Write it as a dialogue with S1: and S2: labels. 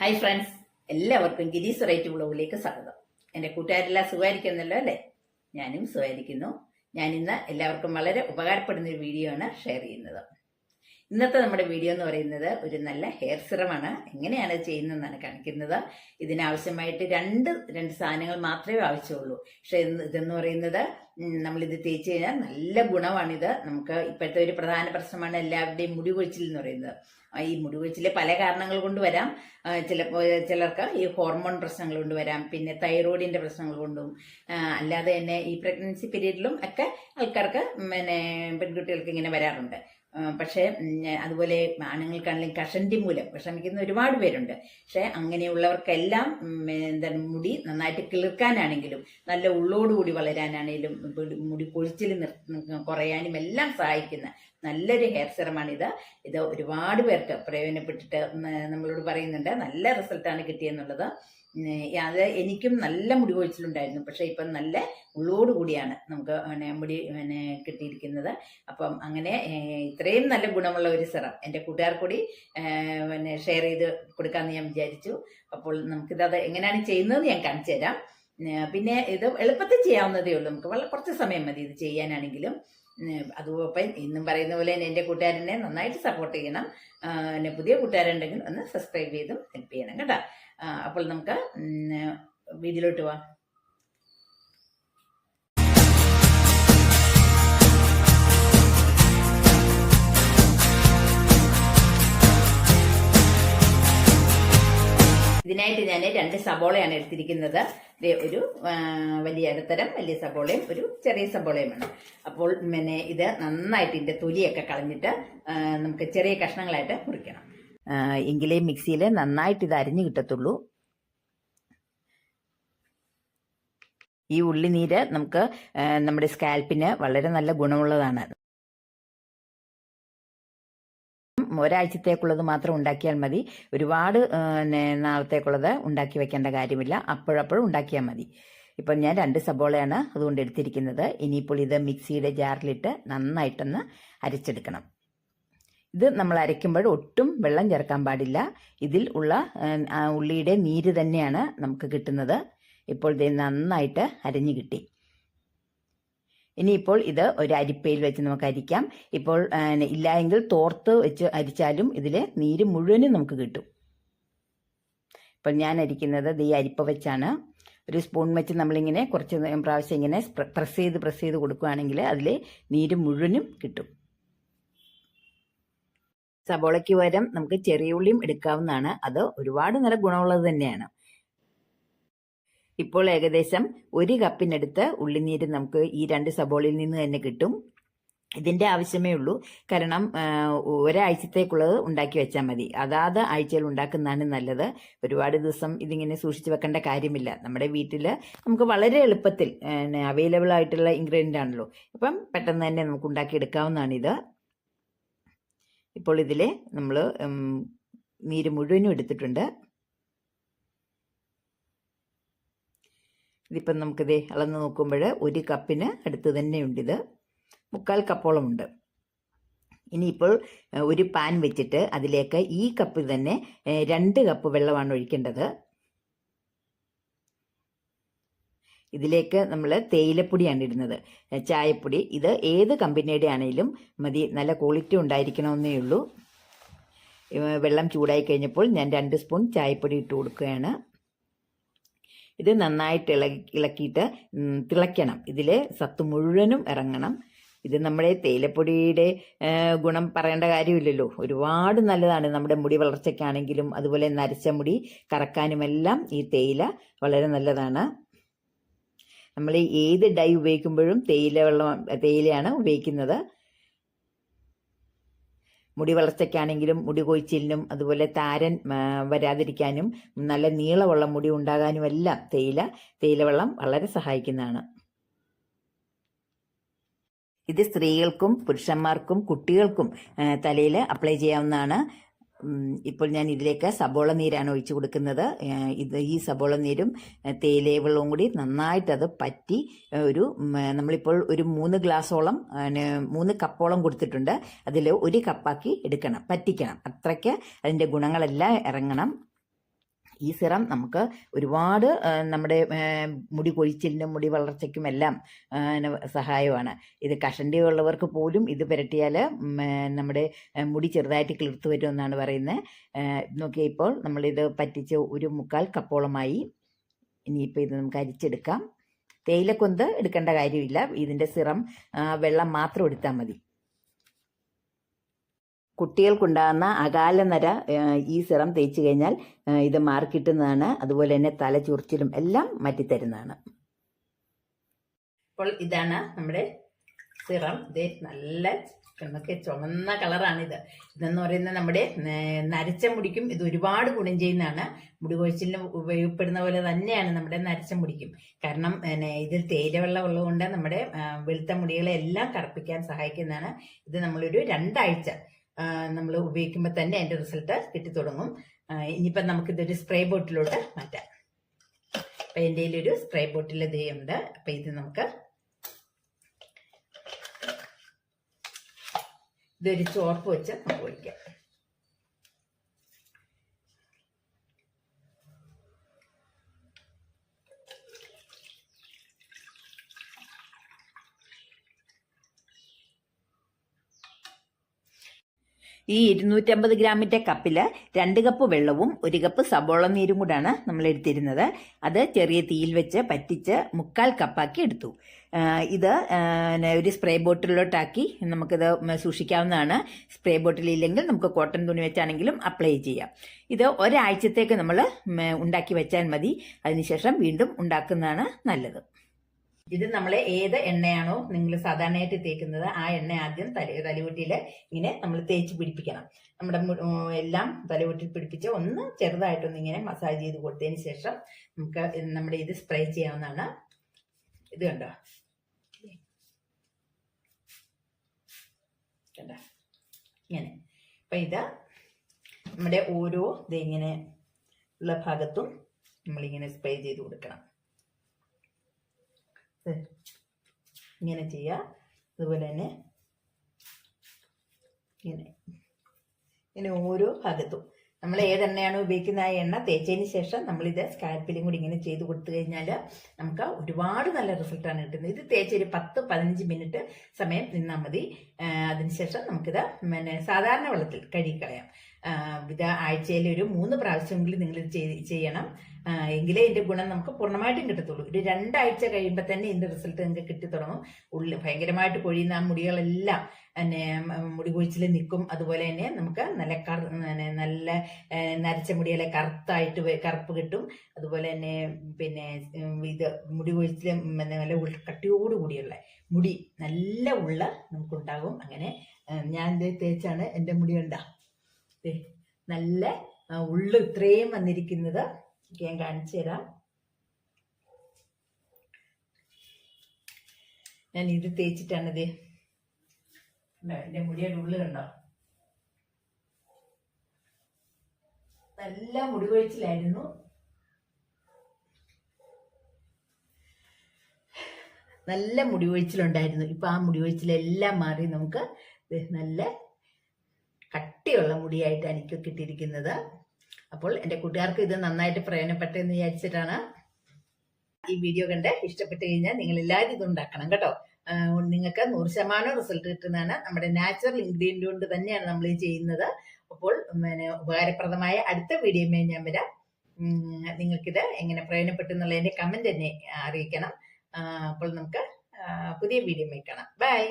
S1: Hi friends എല്ലാവർക്കും ഗിരീസ് right ബ്ലോഗിലേക്ക് സ്വാഗതം. എന്റെ കൂട്ടുകാരെല്ലാം സുഖമായിരിക്കുന്നല്ലോ അല്ലേ? ഞാനും സുഖമായിരിക്കുന്നു. ഞാൻ ഇന്ന് എല്ലാവർക്കും വളരെ ഉപകാരപ്പെടുന്ന ഒരു വീഡിയോ ആണ് ഷെയർ ചെയ്യുന്നത്. ഇന്നത്തെ നമ്മുടെ വീഡിയോ എന്ന് പറയുന്നത് ഒരു നല്ല ഹെയർ സിറമാണ് എങ്ങനെയാണ് ചെയ്യുന്നതെന്നാണ് കാണിക്കുന്നത്. ഇതിനാവശ്യമായിട്ട് രണ്ട് രണ്ട് സാധനങ്ങൾ മാത്രമേ ആവശ്യമുള്ളൂ. പക്ഷേ ഇത് ഇതെന്ന് പറയുന്നത് നമ്മളിത് തേച്ച് കഴിഞ്ഞാൽ നല്ല ഗുണമാണിത്. നമുക്ക് ഇപ്പോഴത്തെ ഒരു പ്രധാന പ്രശ്നമാണ് എല്ലാവരുടെയും മുടി കൊഴിച്ചിൽ എന്ന് പറയുന്നത്. ഈ മുടി കൊഴിച്ചിൽ പല കാരണങ്ങൾ കൊണ്ട് വരാം. ചിലപ്പോൾ ചിലർക്ക് ഈ ഹോർമോൺ പ്രശ്നങ്ങൾ കൊണ്ട് വരാം. പിന്നെ തൈറോയിഡിന്റെ പ്രശ്നങ്ങൾ കൊണ്ടും അല്ലാതെ തന്നെ ഈ പ്രഗ്നൻസി പീരീഡിലും ഒക്കെ ആൾക്കാർക്ക് പിന്നെ പെൺകുട്ടികൾക്ക് ഇങ്ങനെ വരാറുണ്ട്. പക്ഷേ അതുപോലെ ആണുങ്ങൾക്കാണെങ്കിലും കഷണ്ടി മൂലം വിഷമിക്കുന്ന ഒരുപാട് പേരുണ്ട്. പക്ഷെ അങ്ങനെയുള്ളവർക്കെല്ലാം എന്താ മുടി നന്നായിട്ട് കിളിർക്കാനാണെങ്കിലും നല്ല ഉള്ളോടുകൂടി വളരാനാണെങ്കിലും മുടി- കൊഴിച്ചിൽ കുറയാനും എല്ലാം സഹായിക്കുന്ന നല്ലൊരു ഹെയർ സിറമാണിത്. ഇത് ഒരുപാട് പേർക്ക് പ്രയോജനപ്പെട്ടിട്ട് നമ്മളോട് പറയുന്നുണ്ട്. നല്ല റിസൾട്ടാണ് കിട്ടിയെന്നുള്ളത്. അത് എനിക്കും നല്ല മുടി കൊഴിച്ചിലുണ്ടായിരുന്നു. പക്ഷെ ഇപ്പം നല്ല ഉള്ളോട് കൂടിയാണ് നമുക്ക് പിന്നെ മുടി പിന്നെ കിട്ടിയിരിക്കുന്നത്. അപ്പം അങ്ങനെ ഇത്രയും നല്ല ഗുണമുള്ള ഒരു സിറം എന്റെ കൂട്ടുകാർ കൂടി പിന്നെ ഷെയർ ചെയ്ത് കൊടുക്കാമെന്ന് ഞാൻ വിചാരിച്ചു. അപ്പോൾ നമുക്കിത് അത് എങ്ങനെയാണ് ചെയ്യുന്നതെന്ന് ഞാൻ കാണിച്ചു തരാം പിന്നെ ഇത് എളുപ്പത്തിൽ ചെയ്യാവുന്നതേ ഉള്ളൂ. നമുക്ക് വളരെ കുറച്ച് സമയം മതി ഇത് ചെയ്യാനാണെങ്കിലും. അതുപോലെ ഇന്നും പറയുന്ന പോലെ തന്നെ എന്റെ കൂട്ടുകാരനെ നന്നായിട്ട് സപ്പോർട്ട് ചെയ്യണം. എന്നെ പുതിയ കൂട്ടുകാരുണ്ടെങ്കിൽ ഒന്ന് സബ്സ്ക്രൈബ് ചെയ്തും ഹെൽപ്പ് ചെയ്യണം കേട്ടോ. അപ്പോൾ നമുക്ക് വീഡിയോയിലോട്ട് പോവാം. ഇതിനായിട്ട് ഞാൻ രണ്ട് സബോളയാണ് എടുത്തിരിക്കുന്നത്. ഒരു വലിയ ഇടത്തരം വലിയ സബോളയും ഒരു ചെറിയ സബോളയും വേണം അപ്പോൾ പിന്നെ ഇത് നന്നായിട്ട് ഇതിന്റെ തൊലിയൊക്കെ കളഞ്ഞിട്ട് നമുക്ക് ചെറിയ കഷ്ണങ്ങളായിട്ട് മുറിക്കണം. എങ്കിലേ മിക്സിയിൽ നന്നായിട്ട് ഇത് അരിഞ്ഞു കിട്ടത്തുള്ളൂ. ഈ ഉള്ളിനീര് നമുക്ക് നമ്മുടെ സ്കാൽപ്പിന് വളരെ നല്ല ഗുണമുള്ളതാണ്. ഒരാഴ്ചത്തേക്കുള്ളത് മാത്രം ഉണ്ടാക്കിയാൽ മതി. ഒരുപാട് നാളത്തേക്കുള്ളത് ഉണ്ടാക്കി വെക്കേണ്ട കാര്യമില്ല. അപ്പോഴപ്പോഴും ഉണ്ടാക്കിയാൽ മതി. ഇപ്പം ഞാൻ രണ്ട് സബോളയാണ് അതുകൊണ്ട് എടുത്തിരിക്കുന്നത്. ഇനിയിപ്പോൾ ഇത് മിക്സിയുടെ ജാറിലിട്ട് നന്നായിട്ടൊന്ന് അരച്ചെടുക്കണം. ഇത് നമ്മൾ അരയ്ക്കുമ്പോൾ ഒട്ടും വെള്ളം ചേർക്കാൻ പാടില്ല. ഇതിൽ ഉള്ള ഉള്ളിയുടെ നീര് തന്നെയാണ് നമുക്ക് കിട്ടുന്നത്. ഇപ്പോൾ ഇത് നന്നായിട്ട് അരഞ്ഞു കിട്ടി. ഇനിയിപ്പോൾ ഇത് ഒരു അരിപ്പയിൽ വെച്ച് നമുക്ക് അരിക്കാം. ഇപ്പോൾ ഇല്ലായെങ്കിൽ തോർത്ത് വെച്ച് അരിച്ചാലും ഇതിലെ നീര് മുഴുവനും നമുക്ക് കിട്ടും. ഇപ്പോൾ ഞാൻ അരിക്കുന്നത് ഈ അരിപ്പ വെച്ചാണ്. ഒരു സ്പൂൺ വെച്ച് നമ്മളിങ്ങനെ കുറച്ച് പ്രാവശ്യം ഇങ്ങനെ പ്രസ് ചെയ്ത് പ്രസ് ചെയ്ത് കൊടുക്കുകയാണെങ്കിൽ അതിലെ നീര് മുഴുവനും കിട്ടും. സബോളയ്ക്ക് പകരം നമുക്ക് ചെറിയ ഉള്ളിയും എടുക്കാവുന്നതാണ്. അത് ഒരുപാട് നല്ല ഗുണമുള്ളത് തന്നെയാണ്. ഇപ്പോൾ ഏകദേശം ഒരു കപ്പിനടുത്ത് ഉള്ളിനീര് നമുക്ക് ഈ രണ്ട് സബോളിൽ നിന്ന് തന്നെ കിട്ടും. ഇതിന്റെ ആവശ്യമേ ഉള്ളൂ. കാരണം ഒരാഴ്ചത്തേക്കുള്ളത് ഉണ്ടാക്കി വെച്ചാൽ മതി. അതാത് ആഴ്ചയിൽ ഉണ്ടാക്കുന്നതാണ് നല്ലത്. ഒരുപാട് ദിവസം ഇതിങ്ങനെ സൂക്ഷിച്ചു വെക്കേണ്ട കാര്യമില്ല. നമ്മുടെ വീട്ടിൽ നമുക്ക് വളരെ എളുപ്പത്തിൽ അവൈലബിൾ ആയിട്ടുള്ള ഇൻഗ്രീഡിയന്റ് ആണല്ലോ. അപ്പം പെട്ടെന്ന് തന്നെ നമുക്ക് ഉണ്ടാക്കിയെടുക്കാവുന്നതാണിത് ഇപ്പോൾ ഇതിൽ നമ്മൾ നീര് മുഴുവനും എടുത്തിട്ടുണ്ട്. ഇതിപ്പം നമുക്കിത് അളന്ന് നോക്കുമ്പോൾ ഒരു കപ്പിന് അടുത്ത് തന്നെയുണ്ട് ഇത് മുക്കാൽ കപ്പോളം ഉണ്ട് ഇനിയിപ്പോൾ ഒരു പാൻ വെച്ചിട്ട് അതിലേക്ക് ഈ കപ്പിൽ തന്നെ രണ്ട് കപ്പ് വെള്ളമാണ് ഒഴിക്കേണ്ടത്. ഇതിലേക്ക് നമ്മൾ തേയിലപ്പൊടിയാണ് ഇടുന്നത്. ചായപ്പൊടി. ഇത് ഏത് കമ്പനിയുടെ ആണെങ്കിലും മതി. നല്ല ക്വാളിറ്റി ഉണ്ടായിരിക്കണമെന്നേ ഉള്ളൂ. വെള്ളം ചൂടായി കഴിഞ്ഞപ്പോൾ ഞാൻ രണ്ട് സ്പൂൺ ചായപ്പൊടി ഇട്ട് കൊടുക്കുകയാണ്. ഇത് നന്നായിട്ട് ഇളകി ഇളക്കിയിട്ട് തിളയ്ക്കണം. ഇതിൽ സത്ത് മുഴുവനും ഇറങ്ങണം. ഇത് നമ്മുടെ തേയിലപ്പൊടിയുടെ ഗുണം പറയേണ്ട കാര്യമില്ലല്ലോ. ഒരുപാട് നല്ലതാണ് നമ്മുടെ മുടി വളർച്ചയ്ക്കാണെങ്കിലും അതുപോലെ നരച്ച മുടി കറക്കാനുമെല്ലാം ഈ തേയില വളരെ നല്ലതാണ്. നമ്മൾ ഏത് ഡൈ ഉപയോഗിക്കുമ്പോഴും തേയില വെള്ളം തേയിലയാണ് ഉപയോഗിക്കുന്നത്. മുടി വളർച്ചയ്ക്കാണെങ്കിലും മുടി കൊഴിച്ചിലിനും അതുപോലെ താരൻ വരാതിരിക്കാനും നല്ല നീളമുള്ള മുടി ഉണ്ടാകാനും എല്ലാം തേയില തേയിലവെള്ളം വളരെ സഹായിക്കുന്നതാണ്. ഇത് സ്ത്രീകൾക്കും പുരുഷന്മാർക്കും കുട്ടികൾക്കും തലയിൽ അപ്ലൈ ചെയ്യാവുന്നതാണ്. ഇപ്പോൾ ഞാൻ ഇതിലേക്ക് സബോള നീരാണ് ഒഴിച്ചു കൊടുക്കുന്നത്. ഇത് ഈ സബോള നീരും തേയിലേ തേയില വെള്ളവും കൂടി നന്നായിട്ട് അത് പറ്റി ഒരു നമ്മളിപ്പോൾ ഒരു മൂന്ന് ഗ്ലാസോളം മൂന്ന് കപ്പോളം കൊടുത്തിട്ടുണ്ട്. അതിൽ ഒരു കപ്പാക്കി എടുക്കണം പറ്റിക്കണം. അത്രയ്ക്ക് അതിന്റെ ഗുണങ്ങളെല്ലാം ഇറങ്ങണം. ഈ സിറം നമുക്ക് ഒരുപാട് നമ്മുടെ മുടി കൊഴിച്ചിലിനും മുടി വളർച്ചയ്ക്കും എല്ലാം സഹായമാണ്. ഇത് കഷണ്ടി ഉള്ളവർക്ക് പോലും ഇത് പുരട്ടിയാൽ നമ്മുടെ മുടി ചെറുതായിട്ട് കിളിർത്ത് വരുമെന്നാണ് പറയുന്നത് നോക്കിയാൽ ഇപ്പോൾ നമ്മളിത് പറ്റിച്ച് ഒരു മുക്കാൽ കപ്പോളമായി ഇനിയിപ്പോൾ ഇത് നമുക്ക് അരിച്ചെടുക്കാം. തേയിലക്കൊന്ത് എടുക്കേണ്ട കാര്യമില്ല. ഇതിന്റെ സിറം വെള്ളം മാത്രം എടുത്താൽ മതി. കുട്ടികൾക്കുണ്ടാകുന്ന അകാല നര ഈ സിറം തേച്ച് കഴിഞ്ഞാൽ ഇത് മാർക്കിട്ടുന്നതാണ് അതുപോലെ തന്നെ തല ചൊറിച്ചിലും എല്ലാം മാറ്റിത്തരുന്നതാണ്. അപ്പോൾ ഇതാണ് നമ്മുടെ സിറം. ഇത് നല്ല നമുക്ക് ചുവന്ന കളറാണിത് ഇതെന്ന് പറയുന്നത് നമ്മുടെ നരച്ച മുടിക്കും. ഇത് ഒരുപാട് ഗുണം ചെയ്യുന്നതാണ്. മുടി കൊഴിച്ചിലിന് ഉപയോഗപ്പെടുന്ന പോലെ തന്നെയാണ് നമ്മുടെ നരച്ച മുടിക്കും. കാരണം ഇതിൽ തേയിലവെള്ളം ഉള്ളതുകൊണ്ട് നമ്മുടെ വെളുത്ത മുടികളെ എല്ലാം കറുപ്പിക്കാൻ സഹായിക്കുന്നതാണ്. ഇത് നമ്മളൊരു രണ്ടാഴ്ച നമ്മൾ ഉപയോഗിക്കുമ്പോൾ തന്നെ അതിന്റെ റിസൾട്ട് കിട്ടി തുടങ്ങും. ഇനിയിപ്പം നമുക്കിതൊരു സ്പ്രേ ബോട്ടിലോട്ട് മാറ്റാം. അപ്പം എന്റെ ഒരു സ്പ്രേ ബോട്ടിൽ ഇതേ ഉണ്ട്. അപ്പം ഇത് നമുക്ക് ഇതൊരു ചോർപ്പ് വെച്ച് നമുക്ക് ഒഴിക്കാം. ഈ ഇരുന്നൂറ്റമ്പത് ഗ്രാമിന്റെ കപ്പിൽ രണ്ട് കപ്പ് വെള്ളവും ഒരു കപ്പ് സബോള നീരും കൂടാണ് നമ്മൾ എടുത്തിരുന്നത്. അത് ചെറിയ തീയിൽ വെച്ച് പറ്റിച്ച് മുക്കാൽ കപ്പാക്കി എടുത്തു. ഇത് ഒരു സ്പ്രേ ബോട്ടിലോട്ടാക്കി നമുക്കിത് സൂക്ഷിക്കാവുന്നതാണ്. സ്പ്രേ ബോട്ടിൽ ഇല്ലെങ്കിൽ നമുക്ക് കോട്ടൺ തുണി വെച്ചാണെങ്കിലും അപ്ലൈ ചെയ്യാം. ഇത് ഒരാഴ്ചത്തേക്ക് നമ്മൾ ഉണ്ടാക്കി വെച്ചാൽ മതി. അതിനുശേഷം വീണ്ടും ഉണ്ടാക്കുന്നതാണ് നല്ലത്. ഇത് നമ്മൾ ഏത് എണ്ണയാണോ നിങ്ങൾ സാധാരണയായിട്ട് തേക്കുന്നത് ആ എണ്ണ ആദ്യം തല തലവെട്ടിയിൽ ഇങ്ങനെ നമ്മൾ തേച്ച് പിടിപ്പിക്കണം. നമ്മുടെ എല്ലാം തലവെട്ടിൽ പിടിപ്പിച്ച് ഒന്ന് ചെറുതായിട്ടൊന്ന് ഇങ്ങനെ മസാജ് ചെയ്ത് കൊടുത്തതിന് ശേഷം നമുക്ക് നമ്മുടെ ഇത് സ്പ്രേ ചെയ്യാവുന്നതാണ്. ഇത് കണ്ടോ? കണ്ടോ? ഇങ്ങനെ. അപ്പം ഇത് നമ്മുടെ ഓരോ ഇതിങ്ങനെ ഉള്ള ഭാഗത്തും നമ്മളിങ്ങനെ സ്പ്രേ ചെയ്ത് കൊടുക്കണം. ഇങ്ങനെ ചെയ്യുക അതുപോലെ തന്നെ ഇങ്ങനെ. ഇങ്ങനെ ഓരോ ഭാഗത്തും. നമ്മൾ ഏതെണ്ണയാണോ ഉപയോഗിക്കുന്ന ആ എണ്ണ തേച്ചതിന് ശേഷം നമ്മളിത് സ്കാൽപ്പിലും കൂടി ഇങ്ങനെ ചെയ്ത് കൊടുത്തു കഴിഞ്ഞാൽ നമുക്ക് ഒരുപാട് നല്ല റിസൾട്ടാണ് കിട്ടുന്നത്. ഇത് തേച്ച് ഒരു പത്ത് പതിനഞ്ച് മിനിറ്റ് സമയം നിന്നാൽ മതി. അതിനുശേഷം നമുക്കിത് പിന്നെ സാധാരണ വെള്ളത്തിൽ കഴുകിക്കളയാം. ഇത് ആഴ്ചയിൽ ഒരു മൂന്ന് പ്രാവശ്യമെങ്കിലും നിങ്ങൾ ചെയ്യണം. എങ്കിലേ ഇതിന്റെ ഗുണം നമുക്ക് പൂർണമായിട്ടും കിട്ടത്തുള്ളൂ. ഒരു രണ്ടാഴ്ച കഴിയുമ്പോൾ തന്നെ ഇതിന്റെ റിസൾട്ട് നിങ്ങൾക്ക് കിട്ടി തുടങ്ങും. ഉള്ളിൽ ഭയങ്കരമായിട്ട് കൊഴിയുന്ന ആ മുടികളെല്ലാം പിന്നെ മുടി കൊഴിച്ചിൽ നിൽക്കും. അതുപോലെ തന്നെ നമുക്ക് നല്ല കറ നല്ല നരച്ച മുടികളെ കറുത്തായിട്ട് കറുപ്പ് കിട്ടും. അതുപോലെ തന്നെ പിന്നെ ഇത് മുടി കൊഴിച്ചിൽ നല്ല ഉൾ- കട്ടിയോട് കൂടിയുള്ള മുടി നല്ല ഉള്ള നമുക്കുണ്ടാകും. അങ്ങനെ ഞാൻ തേച്ചാണ് എന്റെ മുടി ഉണ്ടാ ദേ, നല്ല ഉള്ളു ഇത്രയും വന്നിരിക്കുന്നത്. ഞാൻ കാണിച്ചു തരാം. ഞാൻ ഇത് തേച്ചിട്ടാണ് ഇത് എന്റെ മുടിയുടെ ഉള്ളു കണ്ടോ? നല്ല മുടി കൊഴിച്ചിലായിരുന്നു നല്ല മുടി കൊഴിച്ചിലുണ്ടായിരുന്നു ഇപ്പൊ ആ മുടി കൊഴിച്ചിലെല്ലാം മാറി നമുക്ക് നല്ല കട്ടിയുള്ള മുടിയായിട്ടാണ് എനിക്ക് കിട്ടിയിരിക്കുന്നത്. അപ്പോൾ എന്റെ കൂട്ടുകാർക്ക് ഇത് നന്നായിട്ട് പ്രയോജനപ്പെട്ടെന്ന് വിചാരിച്ചിട്ടാണ് ഈ വീഡിയോ കണ്ട് ഇഷ്ടപ്പെട്ട് കഴിഞ്ഞാൽ നിങ്ങൾ എല്ലാവരും ഇത് ഉണ്ടാക്കണം കേട്ടോ. നിങ്ങൾക്ക് നൂറ് ശതമാനം റിസൾട്ട് കിട്ടുന്നതാണ്. നമ്മുടെ നാച്ചുറൽ ഇൻഗ്രീഡിയന്റ് കൊണ്ട് തന്നെയാണ് നമ്മൾ ഇത് ചെയ്യുന്നത്. അപ്പോൾ പിന്നെ ഉപകാരപ്രദമായ അടുത്ത വീഡിയോയുമായി ഞാൻ വരാം. നിങ്ങൾക്കിത് എങ്ങനെ പ്രയോജനപ്പെട്ടു എന്നുള്ളതിന്റെ കമന്റ് തന്നെ അറിയിക്കണം. അപ്പോൾ നമുക്ക് പുതിയ വീഡിയോ കാണാം. ബൈ